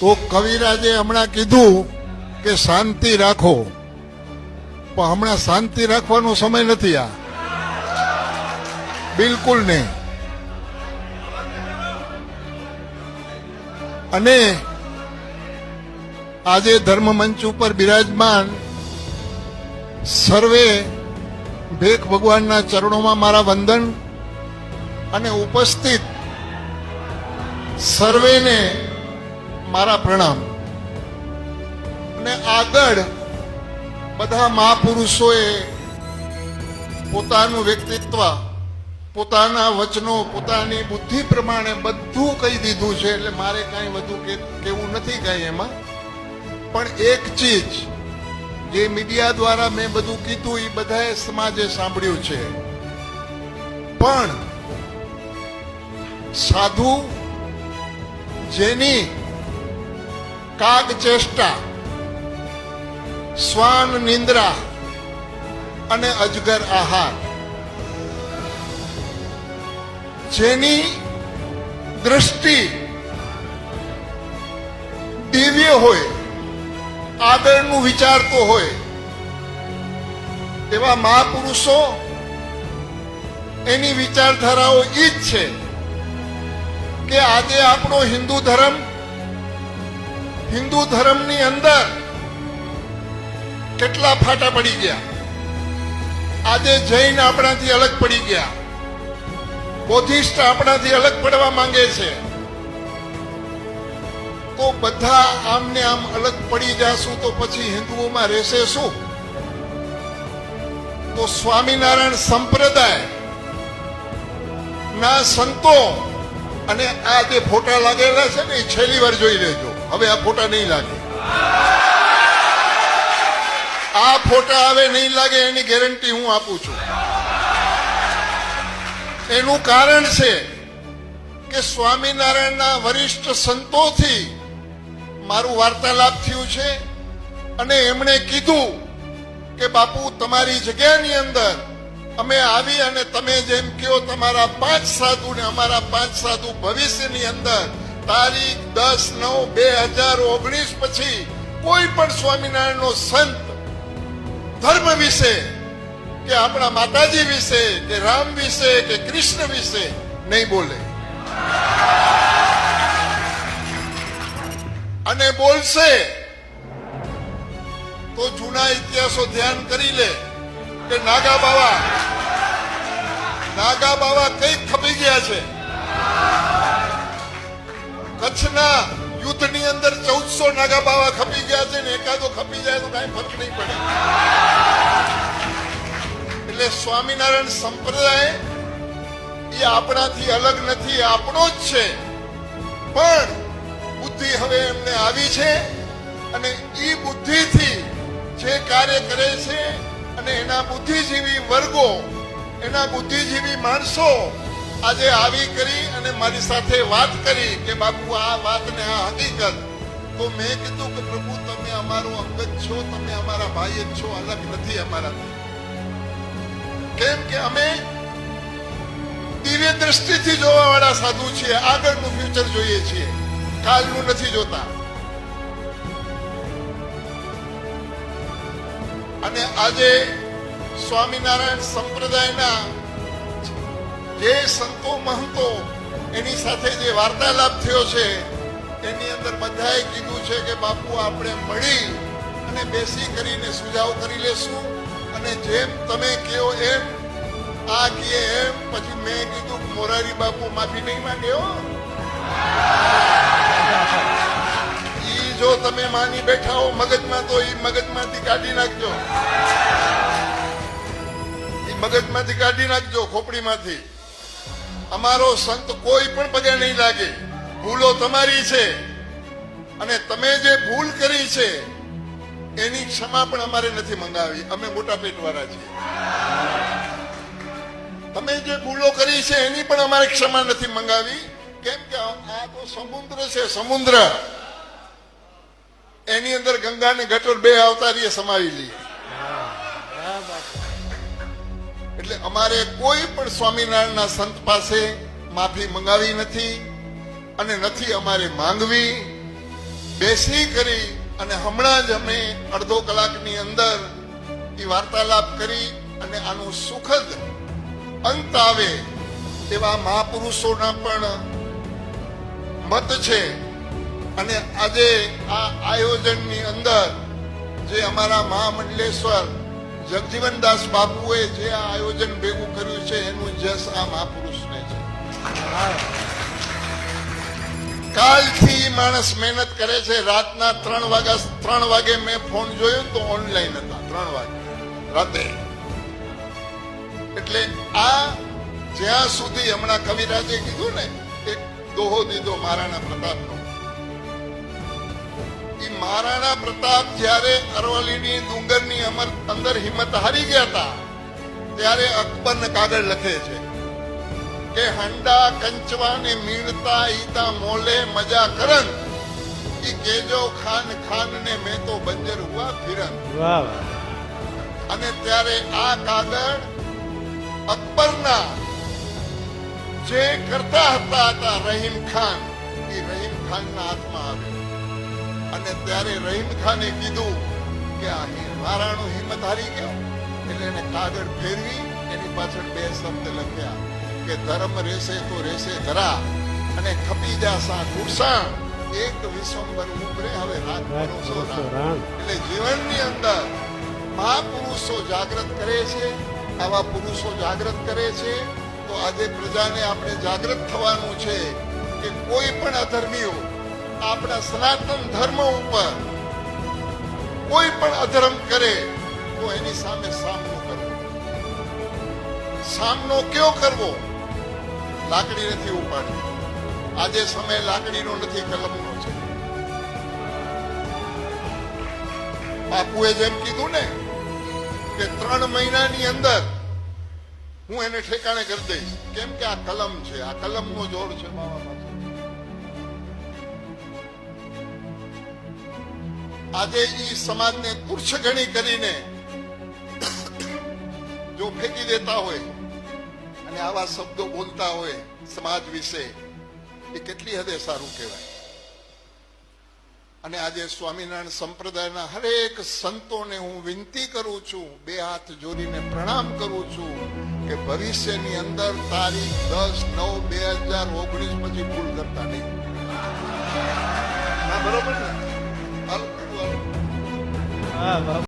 તો કવિરાજે હમણાં કીધું કે શાંતિ રાખો. પણ હમણાં શાંતિ રાખવાનો સમય નથી આ. બિલકુલ નહીં. અને આજે ધર્મ મંચ ઉપર બિરાજમાન સર્વે ભેખ ભગવાનના ચરણોમાં મારા વંદન અને ઉપસ્થિત સર્વેને મારા પ્રણામ. અને આગળ બધા મહાપુરુષોએ પોતાનું વ્યક્તિત્વ, પોતાના વચનો, પોતાની બુદ્ધિ પ્રમાણે બધું કહી દીધું છે, એટલે મારે કાંઈ વધુ કેવું નથી કાંઈ એમાં. પણ એક ચીજ જે મીડિયા દ્વારા મેં બધું કીધું એ બધાએ સમાજે સાંભળ્યું છે. પણ સાધુ જેની કાગ ચેષ્ટા શ્વાન નિંદ્રા અને અજગર આહાર. જેની દૃષ્ટિ દિવ્ય હોય આગળનું વિચારતો હોય, એવા મહાપુરુષો એની વિચારધારાઓ ઈ જ છે કે આજે આપણો હિન્દુ ધર્મ હિન્દુ ધર્મની અંદર કેટલા ફાટા પડી ગયા? આજે જૈન આપણાથી અલગ પડી ગયા. બોધિસ્ટ આપણાથી અલગ પડવા માંગે છે. તો બધા આમ ને આમ અલગ પડી જાશું તો પછી હિન્દુઓમાં રહેશે શું? તો સ્વામિનારાયણ સંપ્રદાય, ના સંતો અને આ જે ફોટા લાગેલા છે ને એ છેલ્લી વાર જોઈ લેજો. હવે આ ફોટા નહીં લાગે. આ ફોટા હવે નહીં લાગે, એની ગેરંટી હું આપું છું. એનું કારણ છે કે સ્વામિનારાયણના વરિષ્ઠ સંતોથી મારું વાર્તાલાપ થયું છે અને એમણે કીધું કે, બાપુ, તમારી જગ્યાની અંદર અમે આવી અને તમે જેમ કહો, તમારા પાંચ સાધુ ને અમારા પાંચ સાધુ ભવિષ્યની અંદર તારીખ દસ નવ બે હજાર ઓગણીસ પછી કોઈ પણ સ્વામિનારાયણનો સંત ધર્મ વિશે કે આપણા માતાજી વિશે કે રામ વિશે કે કૃષ્ણ વિશે નહીં બોલે. અને બોલશે તો જૂના ઇતિહાસો ધ્યાન કરી લે કે નાગા બાવા નાગા બાવા કઈ ખપી ગયા છે. કચ્છના યુદ્ધની અંદર ચૌદસો નાગા બાવા ખપી ગયા છે ને એકાદો ખપી જાય તો કાંઈ ફરક નહીં પડે. એટલે સ્વામિનારાયણ સંપ્રદાય એ આપણાથી અલગ નથી આપણો જ છે. પણ બુદ્ધિ હવે એમને આવી છે અને એ બુદ્ધિથી જે કાર્ય કરે છે અને એના બુદ્ધિજીવી વર્ગો, એના બુદ્ધિજીવી માણસો આજે આવી કરી અને મારી સાથે વાત કરી કે બાપુ, આ વાતને આ હકીકત. તો મેં કીધું કે પ્રભુ, તમે અમારો અંગત છો, તમે અમારા ભાઈ જ છો, અલગ નથી અમારાથી કેમ કે અમે દિવ્ય દ્રષ્ટિથી જોવા વાળા સાધુ છીએ, આગળનું ફ્યુચર જોઈએ છીએ. કાલનું નથી જોતા. અને આજે સ્વામિનારાયણ સંપ્રદાયના જે સંતો મહંતો એની સાથે જે વાર્તાલાપ થયો છે, એની અંદર બધાએ કીધું છે કે બાપુ, આપણે મળી અને બેસી કરીને સુઝાવ કરી લેશું. અને જેમ તમે કહો એમ, આ કહે એમ, પછી મેં કીધું મોરારી બાપુ માફી નહીં માંગ્યો ઈ જો તમે માની બેઠા હો મગજમાં, તો ઈ મગજમાંથી કાઢી નાખજો. એ મગજમાંથી કાઢી નાખજો ખોપડીમાંથી. અમારો સંત કોઈ પણ પગે નહીં લાગે. ભૂલો તમારી છે. અને તમે જે ભૂલ કરી છે, એની ક્ષમા પણ અમારે નથી મંગાવી. અમે મોટા પેટ વાળા છીએ. તમે જે ભૂલો કરી છે, એની પણ અમારે ક્ષમા નથી મંગાવી. કેમ કે આ તો સમુદ્ર છે, સમુદ્ર. એની અંદર ગંગા ને ગટર બે અવતારીએ સમાવી લઈએ. એટલે અમારે કોઈ પણ સ્વામિનારાયણના સંત પાસે માફી મંગાવી નથી અને નથી અમારે માંગવી. બેસી કરી અને હમણાં જ અમે અડધો કલાકની અંદર એ વાર્તાલાપ કરી અને આનું સુખદ અંત આવે એવા મહાપુરુષોના પણ મત છે. અને આજે આ આયોજનની અંદર જે અમારા મહામંડલેશ્વર જગજીવનદાસ બાપુએ જે આ આયોજન ભેગું કર્યું છે, એનું જસ આ મહાપુરુષને છે. કાલથી માણસ મહેનત કરે છે. રાતના ત્રણ વાગ્યા, ત્રણ વાગે મેં ફોન જોયો તો ઓનલાઈન હતા. ત્રણ વાગે. રાતે. એટલે આ જ્યાં સુધી હમણાં કવિરાજે કીધું ને, એક દોહો દીધો મહારાણા પ્રતાપનો. એ મહારાણા પ્રતાપ જ્યારે અરવલ્લીની ડુંગરની અમર- અંદર હિંમત હારી ગયા હતા ત્યારે અકબરને કાગળ લખે છે કે હંડા કંચવા ને મીણતા ઈતા મોલે મજા કરન. ઈ કેજો ખાન ખાન ને મેં તો બંજર હુઆ ફિરન. વાહ. અને ત્યારે આ કાગળ અકબરના જે કરતા હતા હતા રહીમ ખાન એ રહીમ ખાનના હાથમાં આવ્યો. અને ત્યારે રહીમ ખાને કીધું કે આ મહારાણો હિંમત હારી ગયો. એટલે એને કાગળ ફેરવી એની પાછળ બે શબ્દ લખ્યા કે ધર્મ રહેશે તો રહેશે ધરા અને ખપી જાસા ઘૂરસા એક વિશ્વંબર ઉપરે હવે રાત પુરુષો ભરોસો એટલે જીવનની અંદર મહાપુરુષો જાગૃત કરે છે. આવા પુરુષો જાગૃત કરે છે. તો આજે પ્રજાને આપણે જાગૃત થવાનું છે કે કોઈ પણ અધર્મીઓ આપણા સનાતન ધર્મ ઉપર કોઈ પણ અધર્મ કરે, તો એની સામે સામનો કરવો. સામનો કયો કરવો? લાકડી નથી ઉપાડવી. આજે સમય લાકડીનો નથી, કલમનો છે. બાપુએ જેમ કીધું ને કે ત્રણ મહિનાની અંદર હું એને ઠેકાણે કરી દઈશ. કેમ કે આ કલમ છે, આ કલમનો જોર છે. મારા આજે ઈ સમાજને તુચ્છ ગણી કરીને જો ફેંકી દેતા હોય અને આવા શબ્દો બોલતા હોય સમાજ વિશે, એ કેટલી હદે સારું કહેવાય? અને આજે સ્વામિનારાયણ સંપ્રદાયના હરેક સંતોને હું વિનંતી કરું છું, બે હાથ જોડીને પ્રણામ કરું છું કે ભવિષ્યની અંદર તારીખ દસ નવ બે હજાર ઓગણીસ પછી ભૂલ કરતા નહીં. બરોબર ને? હાલો, હાલો. વાહ વાહ